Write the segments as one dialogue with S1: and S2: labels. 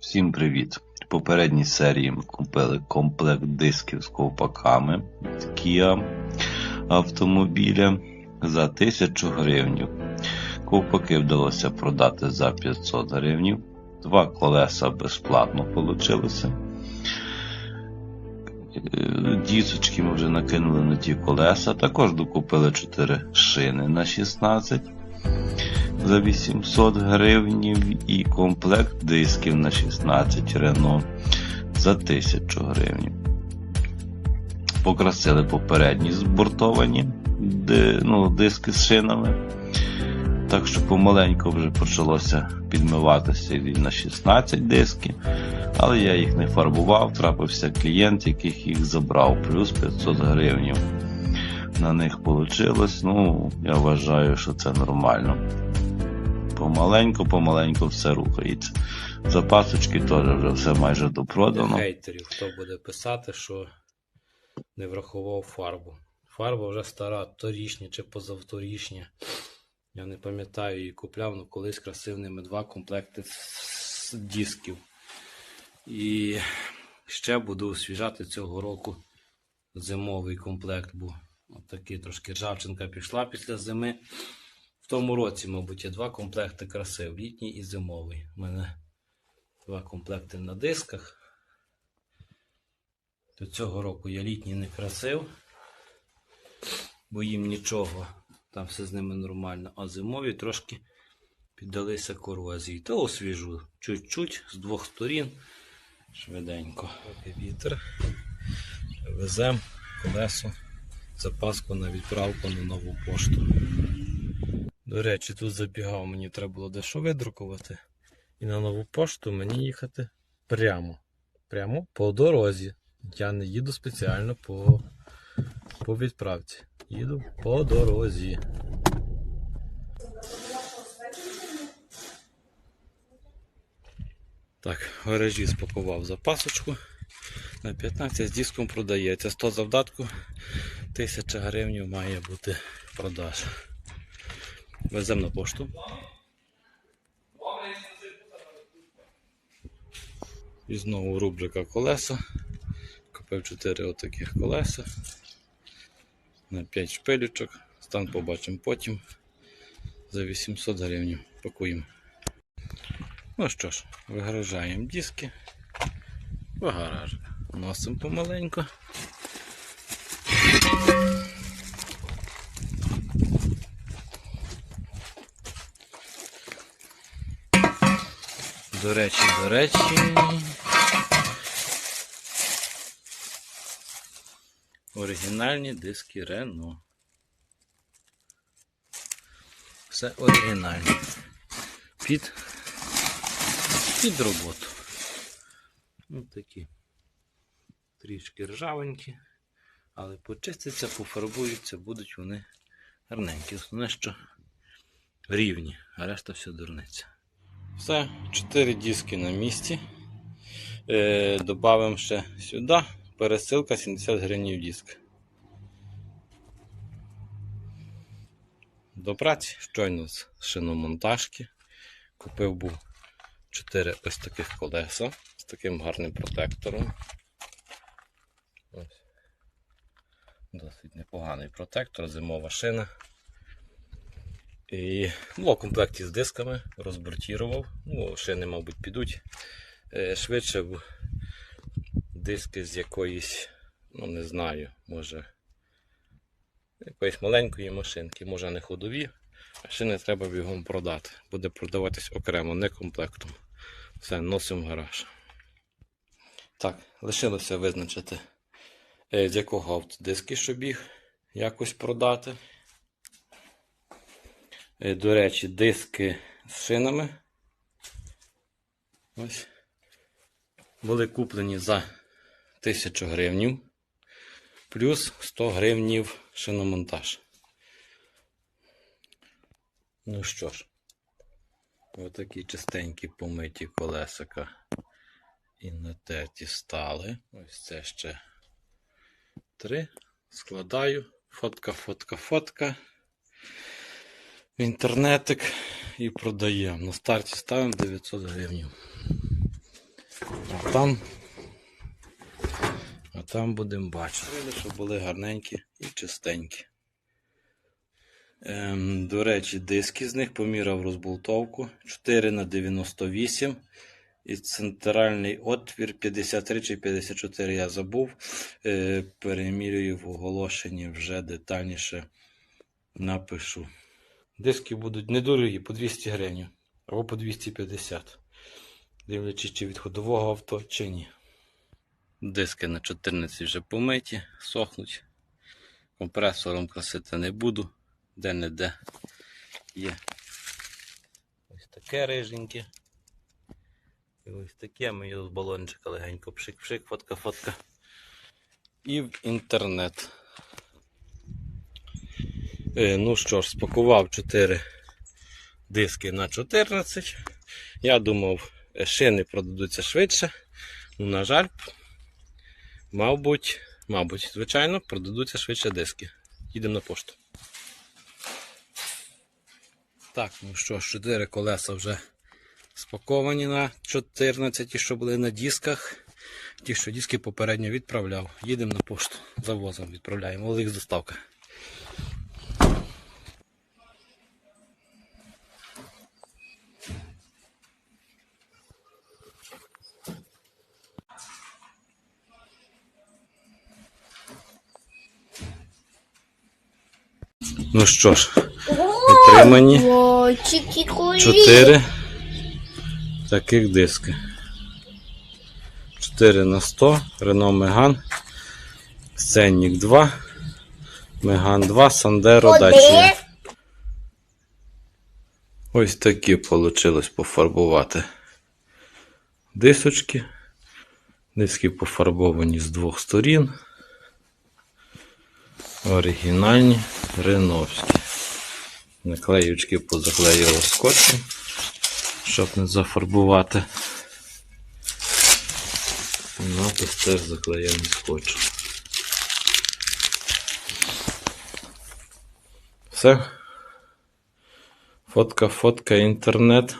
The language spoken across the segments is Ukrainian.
S1: Всім привіт! В попередній серії ми купили комплект дисків з ковпаками від Kia автомобіля за 1000 гривень. Ковпаки вдалося продати за 500 гривень. Два колеса безплатно вийшло. Дісочки ми вже накинули на ті колеса. Також докупили 4 шини на 16 за 800 гривень і комплект дисків на 16 Renault за 1000 гривень. Покрасили попередні збортовані ну, диски з шинами. Так що помаленьку вже почалося підмиватися і на 16 диски. Але я їх не фарбував, трапився клієнт, яких їх забрав, плюс 500 гривень. На них вийшло. Ну, я вважаю, що це нормально. Помаленьку, помаленьку все рухається. Запасочки теж вже все майже допродано.
S2: хейтерів, хто буде писати, що не врахував фарбу. Фарба вже стара, торішня чи позавторішня. Я не пам'ятаю її купляв, але колись красивними два комплекти з дисків. І ще буду освіжати цього року зимовий комплект, бо отакий трошки ржавчинка пішла після зими. Тому році, мабуть, є два комплекти красив, літній і зимовий. У мене два комплекти на дисках. До цього року я літній не красив, бо їм нічого, там все з ними нормально, а зимові трошки піддалися корозії. То освіжу чуть-чуть з двох сторін. Швиденько. Поки вітер. Веземо колесо, запаску на відправку на нову пошту. До речі, тут забігав, мені треба було дещо видрукувати. І на нову пошту мені їхати прямо. Прямо по дорозі. Я не їду спеціально по, по відправці. Їду по дорозі. Так, в гаражі спакував запасочку. На 15 з диском продається. 100 завдатку, 1000 гривень має бути продаж. Веземо на пошту. І знову рубрика колеса. Купив 4 отаких колеса. На 5 шпилючок. Стан побачимо потім. За 800 гривень пакуємо. Ну що ж, вигружаємо диски. В гараж. Носимо помаленьку. До речі, до речі. Оригінальні диски Рено. Все оригінальне. Під, під роботу. Ось такі. Трішки ржавенькі, але почистяться, пофарбуються, будуть вони гарненькі. Основне, що рівні, а решта все дурниця. Все, 4 диски на місці. Е, Добавимо ще сюди. Пересилка 70 гривень диск. До праці щойно з шиномонтажки. Купив був 4 ось таких колеса з таким гарним протектором. Ось. Досить непоганий протектор, зимова шина. І було в комплекті з дисками, розбортірував. Ну, шини, мабуть, підуть е, швидше, бо диски з якоїсь, ну не знаю, може якоїсь маленької машинки, може не ходові, а шини треба бігом продати. Буде продаватись окремо, не комплектом. Все, носимо в гараж. Так, лишилося визначити, е, з якого автодиски, щоб їх якось продати. Е, До речі, диски з шинами. Ось. Були куплені за 1000 гривнів. Плюс 100 гривнів шиномонтаж. Ну що ж, отакі чистенькі помиті колесика і натерті стали. Ось це ще три. Складаю. Фотка, фотка, фотка інтернетик і продаємо. На старті ставимо 900 гривень. А там. А там будемо бачити. Щоб були гарненькі і чистенькі. Ем, до речі, диски з них поміряв розболтовку 4 на 98 і центральний отвір 53 чи 54 я забув. Е, перемірюю в оголошенні вже детальніше напишу. Диски будуть недорогі по 200 гривень або по 250. Дивлячись, чи від ходового авто, чи ні. Диски на 14 вже помиті, сохнуть. Компресором красити не буду. Де-не-де є. Ось таке риженьке. І ось таке ми його з балончика легенько пшик-пшик, фотка-фотка. І в інтернет. Е, ну що ж, спакував 4 диски на 14. Я думав, е, шини продадуться швидше. Ну, на жаль, мабуть, мабуть, звичайно, продадуться швидше диски. Їдемо на пошту. Так, ну що ж, 4 колеса вже спаковані на 14, ті, що були на дисках. Ті, що диски попередньо відправляв. Їдемо на пошту. Завозом відправляємо. Олег з доставка. Ну що ж, отримані 4 таких диски. 4 на 100, Renault Megane, Scenic 2, Megane 2, Sandero Dacia. Ось такі вийшло пофарбувати дисочки. Диски пофарбовані з двох сторін. Оригінальні реновські. Наклеючки позаклеїли скотчем, щоб не зафарбувати. Напис теж заклеєний скотчем. Все. Фотка, фотка, інтернет.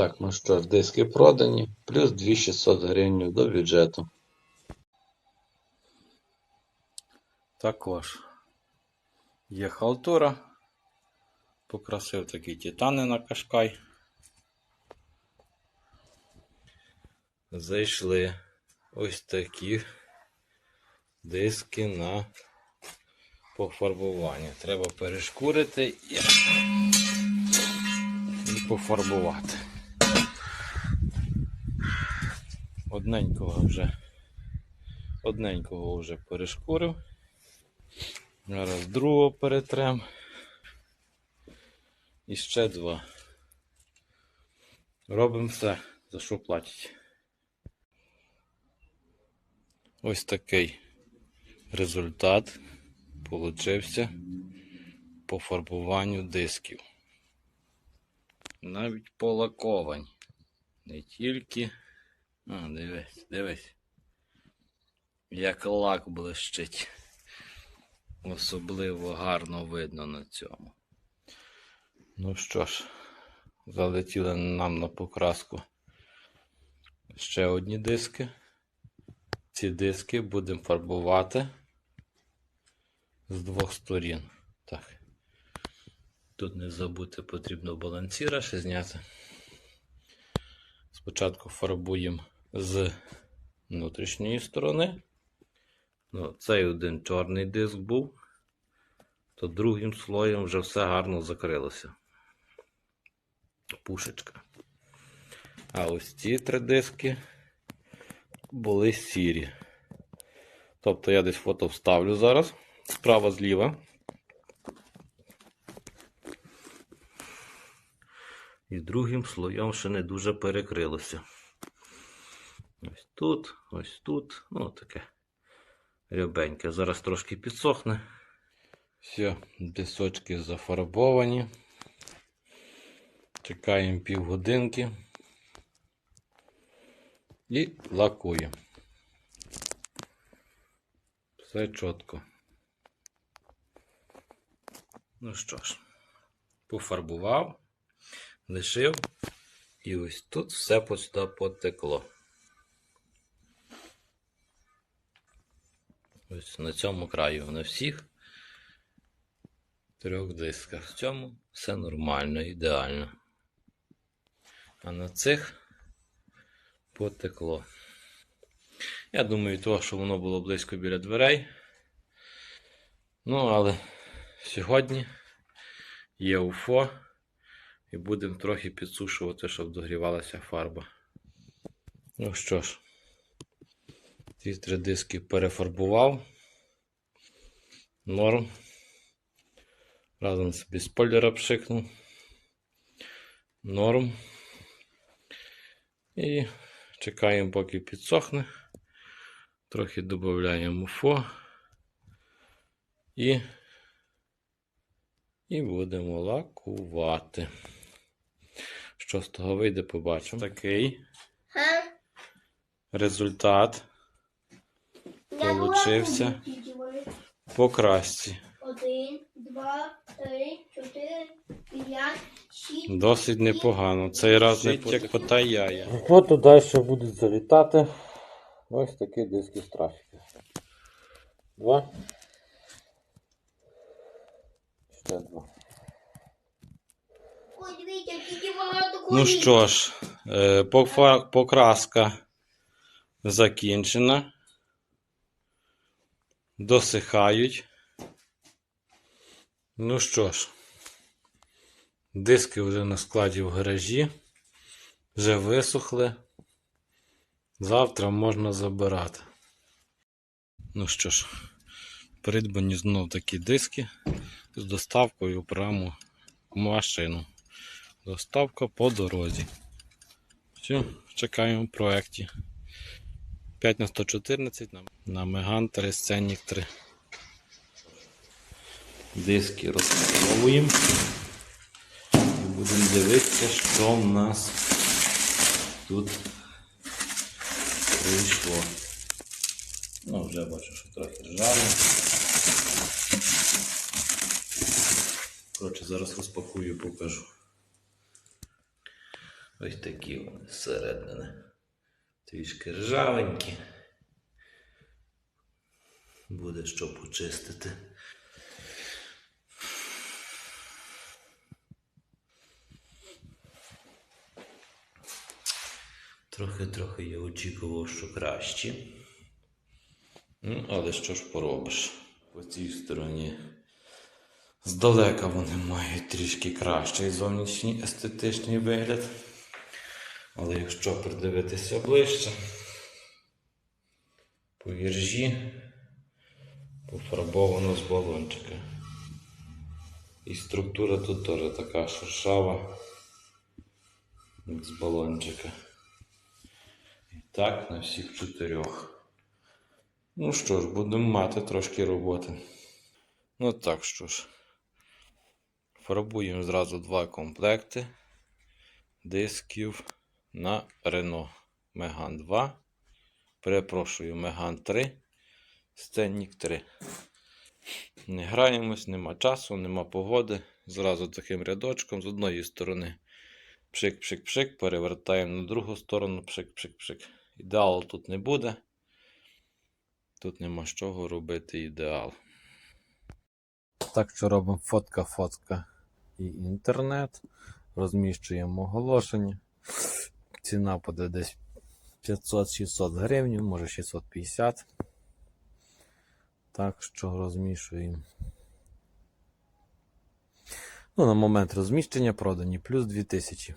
S2: Так, ну що ж, диски продані, плюс 2600 гривень до бюджету. Також є халтура. Покрасив такі титани на кашкай. Зайшли ось такі диски на пофарбування. Треба перешкурити і, і пофарбувати. Одненького вже одненького вже перешкурив. Зараз другого перетрем. І ще два. Робимо все, за що платять. Ось такий результат получився по фарбуванню дисків. Навіть полаковані. Не тільки. А, дивись, дивись. Як лак блищить. Особливо гарно видно на цьому. Ну що ж, залетіли нам на покраску ще одні диски. Ці диски будемо фарбувати з двох сторін. Так. Тут не забути потрібно балансіра ще зняти. Спочатку фарбуємо з внутрішньої сторони. Ну, цей один чорний диск був, то другим слоєм вже все гарно закрилося. Пушечка. А ось ці три диски були сірі. Тобто я десь фото вставлю зараз справа зліва. І другим слоєм ще не дуже перекрилося. Ось тут, ось тут. Ну, таке рябеньке. Зараз трошки підсохне. Все, дисочки зафарбовані. Чекаємо півгодинки. І лакуємо. Все чітко. Ну що ж, пофарбував, лишив, і ось тут все потекло. Ось на цьому краю, на всіх трьох дисках. В цьому все нормально, ідеально. А на цих потекло. Я думаю, того, що воно було близько біля дверей. Ну, але сьогодні є УФО, і будемо трохи підсушувати, щоб догрівалася фарба. Ну що ж, ці три диски перефарбував. Норм. Разом собі спойлера пшикнув. Норм. І чекаємо, поки підсохне. Трохи додаємо УФО. І, і будемо лакувати. Що з того вийде, побачимо. Такий результат Получився. по красці.
S3: Один, два, три, чотири, п'ять, шість.
S2: Досить непогано. Цей раз не як кота яя.
S4: От тут далі будуть залітати ось такі диски з трафіки. Два. Ще два.
S2: Ну що ж, е, покраска закінчена. Досихають. Ну що ж, диски вже на складі в гаражі. Вже висохли. Завтра можна забирати. Ну що ж, придбані знов такі диски з доставкою прямо в машину. Доставка по дорозі. Все, чекаємо в проєкті. 5 на 114 на, Меган 3 Сценік 3. Диски розпаковуємо. І будемо дивитися, що в нас тут вийшло. Ну, вже бачу, що трохи ржаво. Коротше, зараз розпакую покажу. Ось такі вони зсередини. Трішки ржавенькі. Буде що почистити. Трохи-трохи я очікував, що кращі. Ну, але що ж поробиш? По цій стороні здалека вони мають трішки кращий зовнішній естетичний вигляд. Але якщо придивитися ближче, по віржі пофарбовано з балончика. І структура тут теж така шершава, як з балончика. І так на всіх чотирьох. Ну що ж, будемо мати трошки роботи. Ну так що ж. Фарбуємо зразу два комплекти дисків на Renault Megane 2. Перепрошую, Megane 3. Сценник 3. Не граємось, нема часу, нема погоди. Зразу таким рядочком з одної сторони пшик-пшик-пшик, перевертаємо на другу сторону пшик-пшик-пшик. Ідеалу тут не буде. Тут нема з чого робити ідеал.
S4: Так що робимо фотка-фотка і інтернет. Розміщуємо оголошення. Ціна буде десь 500-600 гривень, може 650. Так що розмішуємо. Ну, на момент розміщення продані плюс 2000.